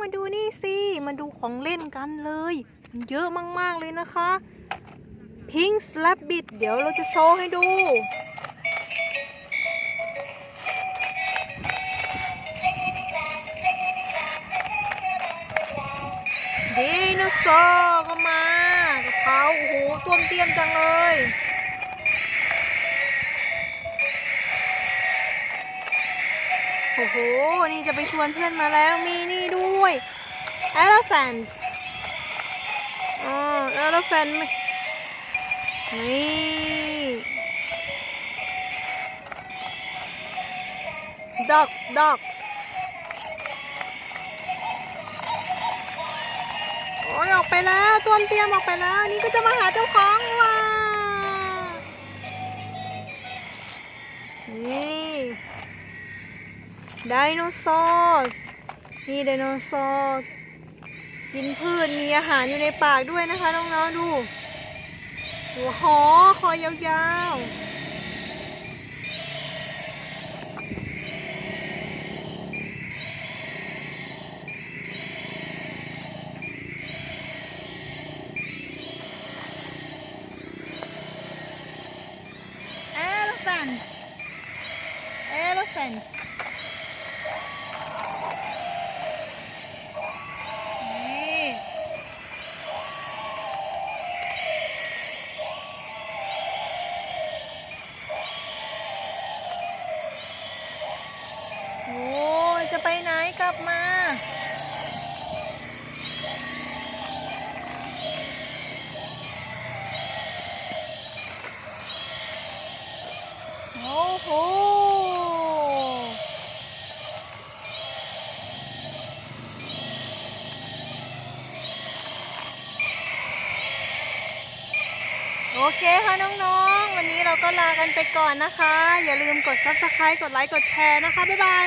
มาดูนี่สิมาดูของเล่นกันเลย มันเยอะมากๆเลยนะคะ Pink Slap Bit เดี๋ยวเราจะโชว์ให้ดูดีโนเสาร์ก็มากับเขาโอ้โหต้วมเตรียมจังเลย อ้โห นี่จะไปชวนเพื่อนมาแล้วมีนี่ด้วย elephant อ๋อ elephant นี่ dogs dogs โอ้ยออกไปแล้วตัวมเตรียมออกไปแล้ว นี่ก็จะมาหาเจ้าของว่ะนี่ ไดโนเสาร์นี่ไดโนเสาร์กินพืชมีอาหารอยู่ในปากด้วยนะคะน้องๆดูหัวหอคอยาวๆ elephants elephants นี่โอ้ย จะไปไหนกลับมา โอ้โหโอเคค่ะน้องๆ วันนี้เราก็ลากันไปก่อนนะคะ อย่าลืมกด subscribe กดไลค์ กดแชร์นะคะ บ๊ายบาย